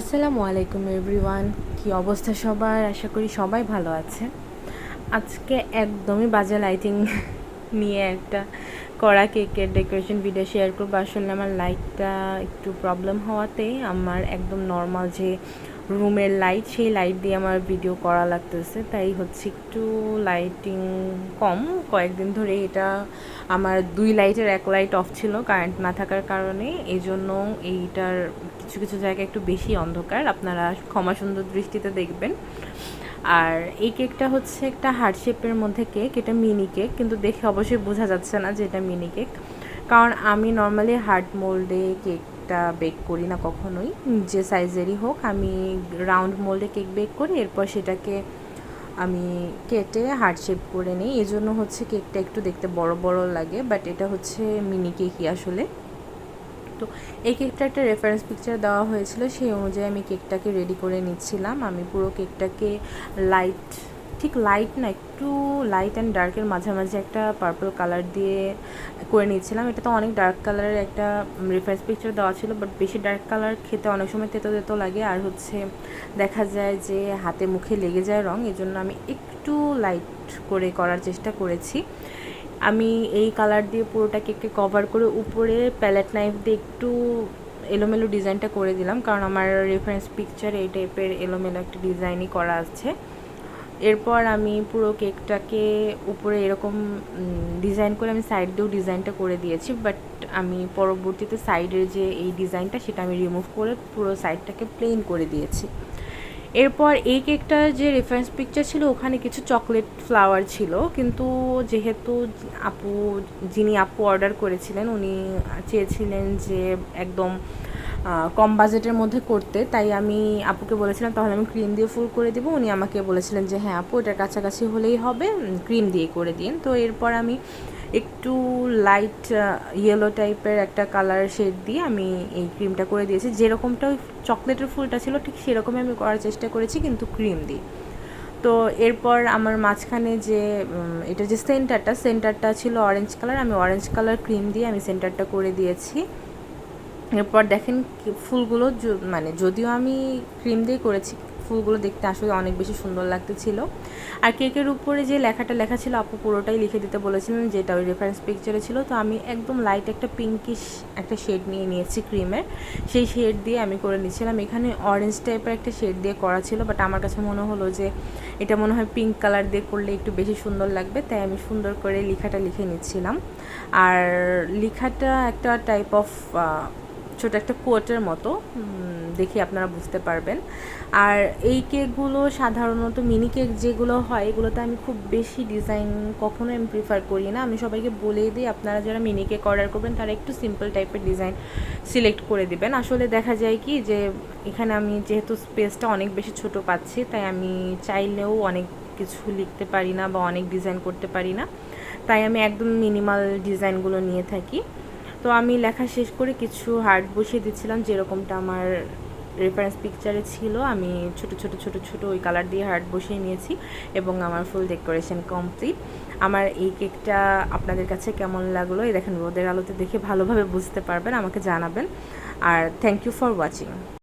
আসসালামু আলাইকুম এভরিওয়ান। কি অবস্থা সবার? আশা করি সবাই ভালো আছে আজকে একদমই বাজে লাইটিং নিয়ে একটা কড়া কেকের ডেকোরেশন ভিডিও শেয়ার করব। আসলে আমার লাইটটা একটু প্রবলেম হওয়াতে আমার একদম নর্মাল যে রুমের লাইট সেই লাইট দিয়ে আমার ভিডিও করা লাগতেছে। তাই হচ্ছে একটু লাইটিং কম। কয়েকদিন ধরে এটা আমার দুই লাইটের এক লাইট অফ ছিল কারেন্ট না থাকার কারণে। এই জন্য এইটার কিছু কিছু জায়গায় একটু বেশি অন্ধকার। আপনারা ক্ষমা সুন্দর দৃষ্টিতে দেখবেন। আর এই কেকটা হচ্ছে একটা হার্ট শেপের মধ্যে কেক এটা মিনি কেক কিন্তু দেখে অবশ্যই বোঝা যাচ্ছে না যে এটা মিনি কেক কারণ আমি নর্মালি হার্ট মোল্ডে কেকটা বেক করি না কখনোই, যে সাইজেরই হোক, আমি রাউন্ড মোল্ডে কেক বেক করি, এরপর সেটাকে আমি কেটে হার্ট শেপ করে নিই। এই জন্য হচ্ছে কেকটা একটু দেখতে বড় বড় লাগে বাট এটা হচ্ছে মিনি কেকই আসলে। তো এই কেকটা একটা রেফারেন্স পিকচার দেওয়া হয়েছিল, সেই অনুযায়ী আমি কেকটাকে রেডি করে নিচ্ছিলাম। আমি পুরো কেকটাকে লাইট ঠিক লাইট না, একটু লাইট অ্যান্ড ডার্কের মাঝামাঝি একটা পার্পল কালার দিয়ে করে নিচ্ছিলাম এটা তো অনেক ডার্ক কালারের একটা রেফারেন্স পিকচার দেওয়া ছিল বাট বেশি ডার্ক কালার খেতে অনেক সময় তেতো তেতো লাগে। আর হচ্ছে দেখা যায় যে হাতে মুখে লেগে যায় রং এই জন্য আমি একটু লাইট করে করার চেষ্টা করেছি। আমি এই কালার দিয়ে পুরোটাকে কেককে কভার করে উপরে প্যালেট নাইফ দিয়ে একটু এলোমেলো ডিজাইনটা করে দিলাম, কারণ আমার রেফারেন্স পিকচার এই টাইপের এলোমেলো একটা ডিজাইনই করা আছে। এরপর আমি পুরো কেকটাকে উপরে এরকম ডিজাইন করে আমি সাইড দিয়েও ডিজাইনটা করে দিয়েছি বাট আমি পরবর্তীতে সাইডের যে এই ডিজাইনটা সেটা আমি রিমুভ করে পুরো সাইডটাকে প্লেন করে দিয়েছি। এরপর এই কেকটার যে রেফারেন্স পিকচার ছিল, ওখানে কিছু চকলেট ফ্লাওয়ার ছিল, কিন্তু যেহেতু আপু, যিনি আপু অর্ডার করেছিলেন, উনি চেয়েছিলেন যে একদম কম বাজেটের মধ্যে করতে, তাই আমি আপুকে বলেছিলাম, তাহলে আমি ক্রিম দিয়ে ফুল করে দিব। উনি আমাকে বলেছিলেন যে হ্যাঁ আপু, এটার কাছাকাছি হলেই হবে ক্রিম দিয়ে করে দিন। তো এরপর আমি একটু লাইট ইয়েলো টাইপের একটা কালার শেড দিয়ে আমি এই ক্রিমটা করে দিয়েছি। যেরকমটা ওই চকলেটের ফুলটা ছিল, ঠিক সেরকমই আমি করার চেষ্টা করেছি, কিন্তু ক্রিম দিয়ে। তো এরপর আমার মাঝখানে যে এটা যে সেন্টারটা সেন্টারটা ছিল অরেঞ্জ কালার আমি অরেঞ্জ কালার ক্রিম দিয়ে আমি সেন্টারটা করে দিয়েছি। এরপর দেখেন ফুলগুলো মানে যদিও আমি ক্রিম দিয়ে করেছি, ফুলগুলো দেখতে আসলে অনেক বেশি সুন্দর লাগতেছিল আর কেকের উপরে যে লেখাটা লেখা ছিল, আপু পুরোটাই লিখে দিতে বলেছিলেন, যেটা ওই রেফারেন্স পিকচারে ছিল। তো আমি একদম লাইট একটা পিঙ্কিশ একটা শেড নিয়ে নিয়েছি ক্রিমের সেই শেড দিয়ে আমি করে নিয়েছিলাম এখানে অরেঞ্জ টাইপের একটা শেড দিয়ে করা ছিল বাট আমার কাছে মনে হলো যে এটা মনে হয় পিঙ্ক কালার দিয়ে করলে একটু বেশি সুন্দর লাগবে, তাই আমি সুন্দর করে লেখাটা লিখে নিচ্ছিলাম। আর লেখাটা একটা টাইপ অফ ছোট একটা কোয়ার্টের মতো দেখে আপনারা বুঝতে পারবেন। আর এই কেকগুলো সাধারণত মিনি কেক যেগুলো হয়, এগুলোতে আমি খুব বেশি ডিজাইন কখনো আমি প্রিফার করি না। আমি সবাইকে বলে দিই, আপনারা যারা মিনি কেক অর্ডার করবেন, তারা একটু সিম্পল টাইপের ডিজাইন সিলেক্ট করে দিবেন। আসলে দেখা যায় কি যে, এখানে আমি যেহেতু স্পেসটা অনেক বেশি ছোট পাচ্ছি, তাই আমি চাইলেও অনেক কিছু লিখতে পারি না বা অনেক ডিজাইন করতে পারি না। তাই আমি একদম মিনিমাল ডিজাইনগুলো নিয়ে থাকি। তো আমি লেখা শেষ করে কিছু হার্ট বসিয়ে দিচ্ছিলাম, যেরকমটা আমার রেফারেন্স পিকচারে ছিল। আমি ছোট ছোট ছোট ছোট ওই কালার দিয়ে হার্ট বসিয়ে নিয়েছি এবং আমার ফুল ডেকোরেশন কমপ্লিট আমার এই কেকটা আপনাদের কাছে কেমন লাগল? এই দেখেন রোদের আলোতে দেখে ভালোভাবে বুঝতে পারবেন, আমাকে জানাবেন। আর থ্যাংক ইউ ফর ওয়াচিং